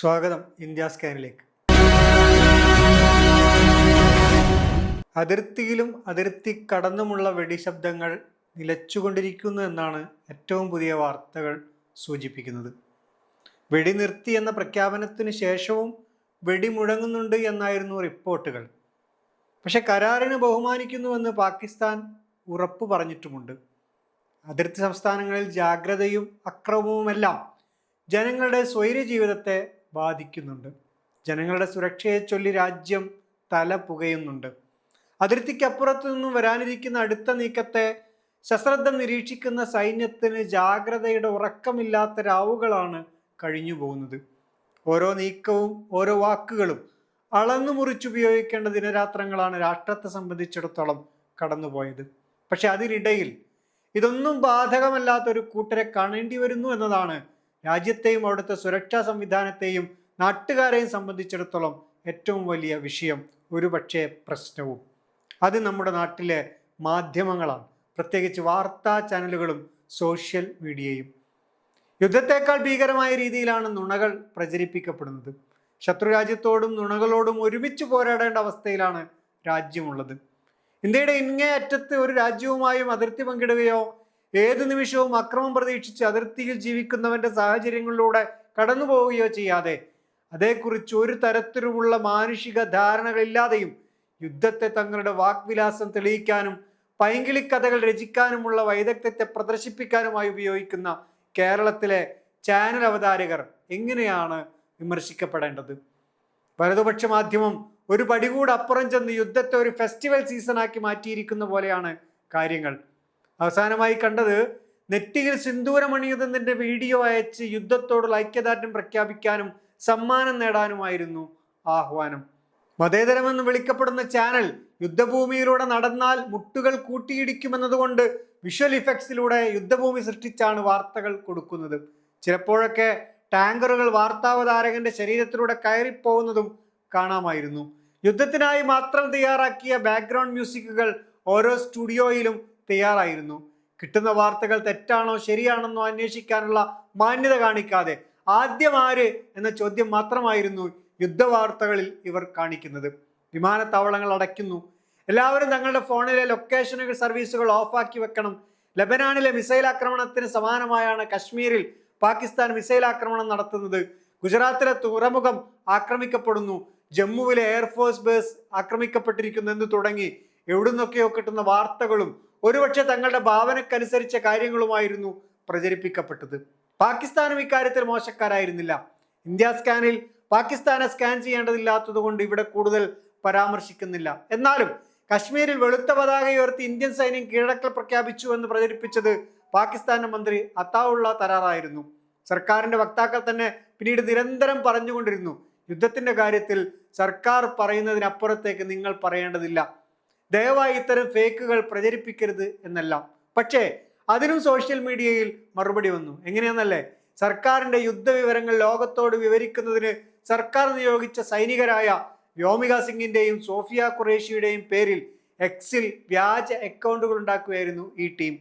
സ്വാഗതം ഇന്ത്യ സ്കാനിലേക്ക്. അതിർത്തിയിലും അതിർത്തി കടന്നുമുള്ള വെടിശബ്ദങ്ങൾ നിലച്ചുകൊണ്ടിരിക്കുന്നു എന്നാണ് ഏറ്റവും പുതിയ വാർത്തകൾ സൂചിപ്പിക്കുന്നത്. വെടി നിർത്തി എന്ന പ്രഖ്യാപനത്തിന് ശേഷവും വെടി മുഴങ്ങുന്നുണ്ട് എന്നായിരുന്നു റിപ്പോർട്ടുകൾ. പക്ഷെ കരാറിന് ബഹുമാനിക്കുന്നുവെന്ന് പാകിസ്ഥാൻ ഉറപ്പു പറഞ്ഞിട്ടുമുണ്ട്. അതിർത്തി സംസ്ഥാനങ്ങളിൽ ജാഗ്രതയും അക്രമവുമെല്ലാം ജനങ്ങളുടെ സ്വൈര്യ ജീവിതത്തെ ബാധിക്കുന്നുണ്ട്. ജനങ്ങളുടെ സുരക്ഷയെ ചൊല്ലി രാജ്യം തല പുകയുന്നുണ്ട്. അതിർത്തിക്കപ്പുറത്തു നിന്നും വരാനിരിക്കുന്ന അടുത്ത നീക്കത്തെ സശ്രദ്ധം നിരീക്ഷിക്കുന്ന സൈന്യത്തിന് ജാഗ്രതയുടെ ഉറക്കമില്ലാത്ത രാവുകളാണ് കഴിഞ്ഞു പോകുന്നത്. ഓരോ നീക്കവും ഓരോ വാക്കുകളും അളന്നു മുറിച്ചുപയോഗിക്കേണ്ട ദിനരാത്രങ്ങളാണ് രാഷ്ട്രത്തെ സംബന്ധിച്ചിടത്തോളം കടന്നുപോയത്. പക്ഷെ അതിനിടയിൽ ഇതൊന്നും ബാധകമല്ലാത്ത ഒരു കൂട്ടരെ കാണേണ്ടി വരുന്നു എന്നതാണ് രാജ്യത്തെയും അവിടുത്തെ സുരക്ഷാ സംവിധാനത്തെയും നാട്ടുകാരെയും സംബന്ധിച്ചിടത്തോളം ഏറ്റവും വലിയ വിഷയം ഒരുപക്ഷെ പ്രശ്നവും. അത് നമ്മുടെ നാട്ടിലെ മാധ്യമങ്ങളാണ്. പ്രത്യേകിച്ച് വാർത്താ ചാനലുകളും സോഷ്യൽ മീഡിയയും. യുദ്ധത്തെക്കാൾ ഭീകരമായ രീതിയിലാണ് നുണകൾ പ്രചരിപ്പിക്കപ്പെടുന്നത്. ശത്രുരാജ്യത്തോടും നുണകളോടും ഒരുമിച്ച് പോരാടേണ്ട അവസ്ഥയിലാണ് രാജ്യമുള്ളത്. ഇന്ത്യയുടെ ഇങ്ങേ അറ്റത്ത് ഒരു രാജ്യവുമായും അതിർത്തി പങ്കിടുകയോ ഏതു നിമിഷവും അക്രമം പ്രതീക്ഷിച്ച് അതിർത്തിയിൽ ജീവിക്കുന്നവന്റെ സാഹചര്യങ്ങളിലൂടെ കടന്നു പോവുകയോ ചെയ്യാതെ. അതേക്കുറിച്ച് ഒരു തരത്തിലുമുള്ള മാനുഷിക ധാരണകളില്ലാതെയും യുദ്ധത്തെ തങ്ങളുടെ വാക്വിലാസം തെളിയിക്കാനും പൈങ്കിളിക്കഥകൾ രചിക്കാനുമുള്ള വൈദഗ്ധ്യത്തെ പ്രദർശിപ്പിക്കാനുമായി ഉപയോഗിക്കുന്ന കേരളത്തിലെ ചാനൽ അവതാരകർ എങ്ങനെയാണ് വിമർശിക്കപ്പെടേണ്ടത്? വലതുപക്ഷ മാധ്യമം ഒരു പടി അപ്പുറം ചെന്ന് യുദ്ധത്തെ ഒരു ഫെസ്റ്റിവൽ സീസണാക്കി മാറ്റിയിരിക്കുന്ന പോലെയാണ് കാര്യങ്ങൾ. അവസാനമായി കണ്ടത് നെറ്റിയിൽ സിന്ദൂരമണിയുതന്റെ വീഡിയോ അയച്ച് യുദ്ധത്തോടുള്ള ഐക്യദാർഢ്യം പ്രഖ്യാപിക്കാനും സമ്മാനം നേടാനുമായിരുന്നു ആഹ്വാനം. മതേതരമെന്ന് വിളിക്കപ്പെടുന്ന ചാനൽ യുദ്ധഭൂമിയിലൂടെ നടന്നാൽ മുട്ടുകൾ കൂട്ടിയിടിക്കുമെന്നതുകൊണ്ട് വിഷ്വൽ ഇഫക്ട്സിലൂടെ യുദ്ധഭൂമി സൃഷ്ടിച്ചാണ് വാർത്തകൾ കൊടുക്കുന്നത്. ചിലപ്പോഴൊക്കെ ടാങ്കറുകൾ വാർത്താവതാരകന്റെ ശരീരത്തിലൂടെ കയറിപ്പോകുന്നതും കാണാമായിരുന്നു. യുദ്ധത്തിനായി മാത്രം തയ്യാറാക്കിയ ബാക്ക്ഗ്രൗണ്ട് മ്യൂസിക്കുകൾ ഓരോ സ്റ്റുഡിയോയിലും തയ്യാറായിരുന്നു. കിട്ടുന്ന വാർത്തകൾ തെറ്റാണോ ശരിയാണെന്നോ അന്വേഷിക്കാനുള്ള മാന്യത കാണിക്കാതെ ആദ്യം ആര് എന്ന ചോദ്യം മാത്രമായിരുന്നു യുദ്ധവാർത്തകളിൽ ഇവർ കാണിക്കുന്നത്. വിമാനത്താവളങ്ങൾ അടയ്ക്കുന്നു. എല്ലാവരും തങ്ങളുടെ ഫോണിലെ ലൊക്കേഷനുകൾ സർവീസുകൾ ഓഫാക്കി വെക്കണം. ലബനാനിലെ മിസൈൽ ആക്രമണത്തിന് സമാനമായാണ് കശ്മീരിൽ പാകിസ്ഥാൻ മിസൈൽ ആക്രമണം നടത്തുന്നത്. ഗുജറാത്തിലെ തുറമുഖം ആക്രമിക്കപ്പെടുന്നു. ജമ്മുവിലെ എയർഫോഴ്സ് ബേസ് ആക്രമിക്കപ്പെട്ടിരിക്കുന്നു എന്ന് തുടങ്ങി. എവിടുന്നൊക്കെയോ കിട്ടുന്ന വാർത്തകളും ഒരുപക്ഷെ തങ്ങളുടെ ഭാവനക്കനുസരിച്ച കാര്യങ്ങളുമായിരുന്നു പ്രചരിപ്പിക്കപ്പെട്ടത്. പാകിസ്ഥാനും ഇക്കാര്യത്തിൽ മോശക്കാരായിരുന്നില്ല. ഇന്ത്യ സ്കാനിൽ പാകിസ്ഥാനെ സ്കാൻ ചെയ്യേണ്ടതില്ലാത്തത് കൊണ്ട് ഇവിടെ കൂടുതൽ പരാമർശിക്കുന്നില്ല. എന്നാലും കശ്മീരിൽ വെളുത്ത പതാക ഉയർത്തി ഇന്ത്യൻ സൈന്യം കീഴടക്കൽ പ്രഖ്യാപിച്ചു എന്ന് പ്രചരിപ്പിച്ചത് പാകിസ്ഥാന്റെ മന്ത്രി അത്താവുള്ള തരാറായിരുന്നു. സർക്കാരിന്റെ വക്താക്കൾ തന്നെ പിന്നീട് നിരന്തരം പറഞ്ഞുകൊണ്ടിരുന്നു യുദ്ധത്തിന്റെ കാര്യത്തിൽ സർക്കാർ പറയുന്നതിനപ്പുറത്തേക്ക് നിങ്ങൾ പറയേണ്ടതില്ല. ദയവായി ഇത്തരം ഫേക്കുകൾ പ്രചരിപ്പിക്കരുത് എന്നെല്ലാം. പക്ഷേ അതിനും സോഷ്യൽ മീഡിയയിൽ മറുപടി വന്നു. എങ്ങനെയാണെന്നല്ലേ സർക്കാരിന്റെ യുദ്ധവിവരങ്ങൾ ലോകത്തോട് വിവരിക്കുന്നതിന് സർക്കാർ നിയോഗിച്ച സൈനികരായ വ്യോമിക സിംഗിന്റെയും സോഫിയ ഖുറേഷിയുടെയും പേരിൽ എക്സിൽ വ്യാജ അക്കൗണ്ടുകൾ ഉണ്ടാക്കുകയായിരുന്നു ഈ ടീം.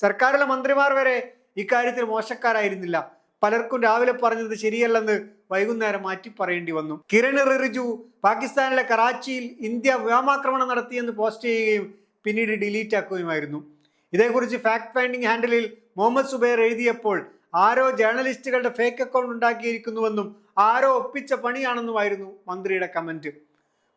സർക്കാരിലെ മന്ത്രിമാർ വരെ ഇക്കാര്യത്തിൽ മോശക്കാരായിരുന്നില്ല. പലർക്കും രാവിലെ പറഞ്ഞത് ശരിയല്ലെന്ന് വൈകുന്നേരം മാറ്റി പറയേണ്ടി വന്നു. കിരൺ റിറിജു പാകിസ്ഥാനിലെ കറാച്ചിയിൽ ഇന്ത്യ വ്യോമാക്രമണം നടത്തിയെന്ന് പോസ്റ്റ് ചെയ്യുകയും പിന്നീട് ഡിലീറ്റ് ആക്കുകയുമായിരുന്നു. ഇതേക്കുറിച്ച് ഫാക്ട് ഫൈൻഡിംഗ് ഹാൻഡിലിൽ മുഹമ്മദ് സുബൈർ എഴുതിയപ്പോൾ ആരോ ജേർണലിസ്റ്റുകളുടെ ഫേക്ക് അക്കൗണ്ട് ഉണ്ടാക്കിയിരിക്കുന്നുവെന്നും ആരോ ഒപ്പിച്ച പണിയാണെന്നുമായിരുന്നു മന്ത്രിയുടെ കമന്റ്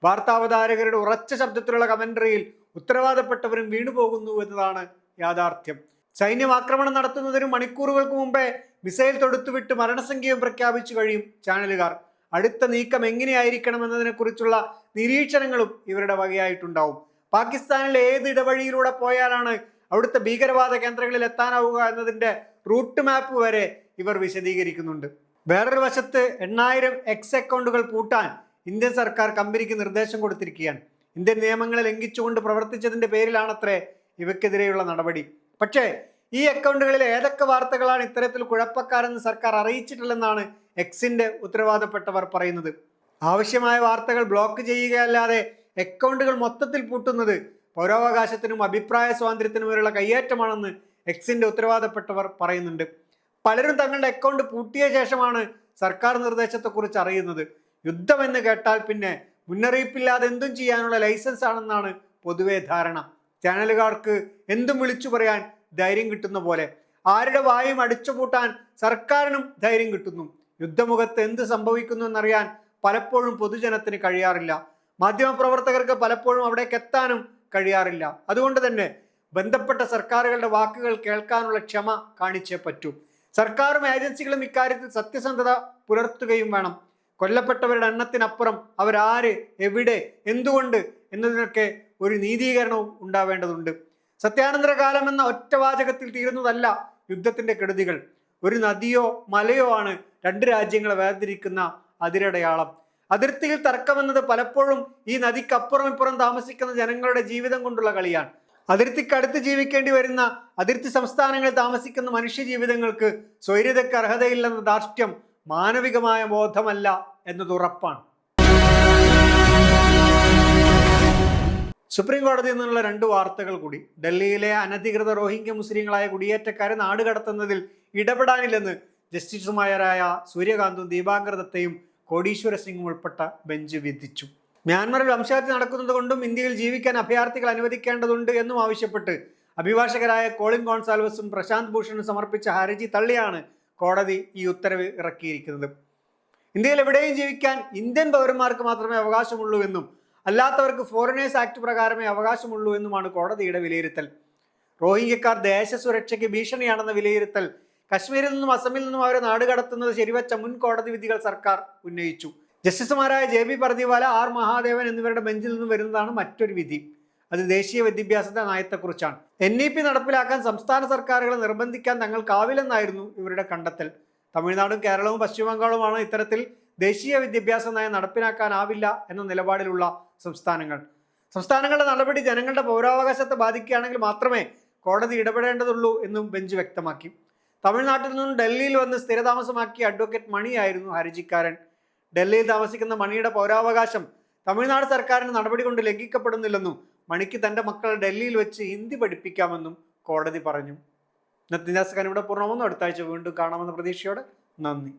വാർത്താവതാരകരുടെ ഉറച്ച ശബ്ദത്തിലുള്ള കമന്ററിയിൽ ഉത്തരവാദപ്പെട്ടവരും വീണുപോകുന്നു എന്നതാണ് യാഥാർത്ഥ്യം. സൈന്യം ആക്രമണം നടത്തുന്നതിന് മണിക്കൂറുകൾക്ക് മുമ്പേ മിസൈൽ തൊടുത്തുവിട്ട് മരണസംഖ്യയും പ്രഖ്യാപിച്ചു കഴിയും ചാനലുകാർ. അടുത്ത നീക്കം എങ്ങനെയായിരിക്കണം എന്നതിനെക്കുറിച്ചുള്ള നിരീക്ഷണങ്ങളും ഇവരുടെ വകയായിട്ടുണ്ടാവും. പാകിസ്ഥാനിലെ ഏത് ഇടവഴിയിലൂടെ പോയാലാണ് അവിടുത്തെ ഭീകരവാദ കേന്ദ്രങ്ങളിൽ എത്താനാവുക എന്നതിന്റെ റൂട്ട് മാപ്പ് വരെ ഇവർ വിശദീകരിക്കുന്നുണ്ട്. വേറൊരു വശത്ത് എണ്ണായിരം എക്സ് അക്കൗണ്ടുകൾ പൂട്ടാൻ ഇന്ത്യൻ സർക്കാർ കമ്പനിക്ക് നിർദ്ദേശം കൊടുത്തിരിക്കുകയാണ്. ഇന്ത്യൻ നിയമങ്ങളെ ലംഘിച്ചുകൊണ്ട് പ്രവർത്തിച്ചതിന്റെ പേരിലാണത്രേ ഇവയ്ക്കെതിരെയുള്ള നടപടി. പക്ഷേ ഈ അക്കൗണ്ടുകളിൽ ഏതൊക്കെ വാർത്തകളാണ് ഇത്തരത്തിൽ കുഴപ്പക്കാരെന്ന് സർക്കാർ അറിയിച്ചിട്ടില്ലെന്നാണ് എക്സിന്റെ ഉത്തരവാദപ്പെട്ടവർ പറയുന്നത്. ആവശ്യമായ വാർത്തകൾ ബ്ലോക്ക് ചെയ്യുകയല്ലാതെ അക്കൗണ്ടുകൾ മൊത്തത്തിൽ പൂട്ടുന്നത് പൗരാവകാശത്തിനും അഭിപ്രായ സ്വാതന്ത്ര്യത്തിനുമുള്ള കയ്യേറ്റമാണെന്ന് എക്സിന്റെ ഉത്തരവാദപ്പെട്ടവർ പറയുന്നുണ്ട്. പലരും തങ്ങളുടെ അക്കൗണ്ട് പൂട്ടിയ ശേഷമാണ് സർക്കാർ നിർദ്ദേശത്തെക്കുറിച്ച് അറിയുന്നത്. യുദ്ധമെന്ന് കേട്ടാൽ പിന്നെ മുന്നറിയിപ്പില്ലാതെ എന്തും ചെയ്യാനുള്ള ലൈസൻസ് ആണെന്നാണ് പൊതുവേ ധാരണ. ചാനലുകാർക്ക് എന്തും വിളിച്ചു പറയാൻ ധൈര്യം കിട്ടുന്ന പോലെ ആരുടെ വായും അടിച്ചുപൂട്ടാൻ സർക്കാരിനും ധൈര്യം കിട്ടുന്നു. യുദ്ധമുഖത്ത് എന്ത് സംഭവിക്കുന്നു എന്നറിയാൻ പലപ്പോഴും പൊതുജനത്തിന് കഴിയാറില്ല. മാധ്യമപ്രവർത്തകർക്ക് പലപ്പോഴും അവിടേക്ക് എത്താനും കഴിയാറില്ല. അതുകൊണ്ട് തന്നെ ബന്ധപ്പെട്ട സർക്കാരുകളുടെ വാക്കുകൾ കേൾക്കാനുള്ള ക്ഷമ കാണിച്ചേ പറ്റൂ. സർക്കാരും ഏജൻസികളും ഇക്കാര്യത്തിൽ സത്യസന്ധത പുലർത്തുകയും വേണം. കൊല്ലപ്പെട്ടവരുടെ എണ്ണത്തിനപ്പുറം അവരാര് എവിടെ എന്തുകൊണ്ട് എന്നതിനൊക്കെ ഒരു നീതീകരണവും ഉണ്ടാവേണ്ടതുണ്ട്. സത്യാനന്തര കാലം എന്ന ഒറ്റവാചകത്തിൽ തീരുന്നതല്ല യുദ്ധത്തിന്റെ കെടുതികൾ. ഒരു നദിയോ മലയോ ആണ് രണ്ട് രാജ്യങ്ങളെ വേർതിരിക്കുന്ന അതിരടയാളം. അതിർത്തിയിൽ തർക്കമെന്നത് പലപ്പോഴും ഈ നദിക്കപ്പുറം ഇപ്പുറം താമസിക്കുന്ന ജനങ്ങളുടെ ജീവിതം കൊണ്ടുള്ള കളിയാണ്. അതിർത്തിക്കടുത്ത് ജീവിക്കേണ്ടി വരുന്ന അതിർത്തി സംസ്ഥാനങ്ങളിൽ താമസിക്കുന്ന മനുഷ്യ ജീവിതങ്ങൾക്ക് സ്വൈര്യതയ്ക്ക് അർഹതയില്ലെന്ന ധാർഷ്ട്യം മാനവികമായ ബോധമല്ല എന്നത് ഉറപ്പാണ്. സുപ്രീം കോടതിയിൽ നിന്നുള്ള രണ്ട് വാർത്തകൾ കൂടി. ഡൽഹിയിലെ അനധികൃത റോഹിംഗ്യ മുസ്ലിങ്ങളായ കുടിയേറ്റക്കാരെ നാട് കടത്തുന്നതിൽ ഇടപെടാനില്ലെന്ന് ജസ്റ്റിസുമാരായ സൂര്യകാന്തും ദീപാങ്കർ ദത്തയും കോടീശ്വര സിംഗും ഉൾപ്പെട്ട ബെഞ്ച് വിധിച്ചു. മ്യാൻമറിൽ വംശഹത്യ നടക്കുന്നത് കൊണ്ടും ഇന്ത്യയിൽ ജീവിക്കാൻ അഭയാർത്ഥികൾ അനുവദിക്കേണ്ടതുണ്ട് എന്നും ആവശ്യപ്പെട്ട് അഭിഭാഷകരായ കോളിൻ ഗോൺസാൽവസും പ്രശാന്ത് ഭൂഷണും സമർപ്പിച്ച ഹർജി തള്ളിയാണ് കോടതി ഈ ഉത്തരവ് ഇറക്കിയിരിക്കുന്നത്. ഇന്ത്യയിൽ എവിടെയും ജീവിക്കാൻ ഇന്ത്യൻ പൗരന്മാർക്ക് മാത്രമേ അവകാശമുള്ളൂ എന്നും അല്ലാത്തവർക്ക് ഫോറിനേഴ്സ് ആക്ട് പ്രകാരമേ അവകാശമുള്ളൂ എന്നുമാണ് കോടതിയുടെ വിലയിരുത്തൽ. റോഹിംഗ്യക്കാർ ദേശസുരക്ഷയ്ക്ക് ഭീഷണിയാണെന്ന വിലയിരുത്തൽ. കശ്മീരിൽ നിന്നും അസമിൽ നിന്നും അവരെ നാട് കടത്തുന്നത് ശരിവച്ച മുൻ കോടതി വിധികൾ സർക്കാർ ഉന്നയിച്ചു. ജസ്റ്റിസുമാരായ J B Pardiwala R Mahadevan എന്നിവരുടെ ബെഞ്ചിൽ നിന്നും വരുന്നതാണ് മറ്റൊരു വിധി. അത് ദേശീയ വിദ്യാഭ്യാസത്തെ നയത്തെക്കുറിച്ചാണ്. എൻ ഇ പി നടപ്പിലാക്കാൻ സംസ്ഥാന സർക്കാരുകളെ നിർബന്ധിക്കാൻ തങ്ങൾക്കാവില്ലെന്നായിരുന്നു ഇവരുടെ കണ്ടെത്തൽ. തമിഴ്നാടും കേരളവും പശ്ചിമ ബംഗാളുമാണ് ഇത്തരത്തിൽ ദേശീയ വിദ്യാഭ്യാസ നയം നടപ്പിലാക്കാനാവില്ല എന്ന നിലപാടിലുള്ള സംസ്ഥാനങ്ങൾ. സംസ്ഥാനങ്ങളുടെ നടപടി ജനങ്ങളുടെ പൗരാവകാശത്തെ ബാധിക്കുകയാണെങ്കിൽ മാത്രമേ കോടതി ഇടപെടേണ്ടതുള്ളൂ എന്നും ബെഞ്ച് വ്യക്തമാക്കി. തമിഴ്നാട്ടിൽ നിന്നും ഡൽഹിയിൽ വന്ന് സ്ഥിരതാമസമാക്കിയ അഡ്വക്കേറ്റ് മണിയായിരുന്നു ഹർജിക്കാരൻ. ഡൽഹിയിൽ താമസിക്കുന്ന മണിയുടെ പൗരാവകാശം തമിഴ്നാട് സർക്കാരിന് നടപടി കൊണ്ട് ലംഘിക്കപ്പെടുന്നില്ലെന്നും മണിക്ക് തന്റെ മക്കളെ ഡൽഹിയിൽ വെച്ച് ഹിന്ദി പഠിപ്പിക്കാമെന്നും കോടതി പറഞ്ഞു. ദിവസം ഇവിടെ പൂർണമെന്നും അടുത്ത ആഴ്ച വീണ്ടും കാണാമെന്ന പ്രതീക്ഷയോടെ നന്ദി.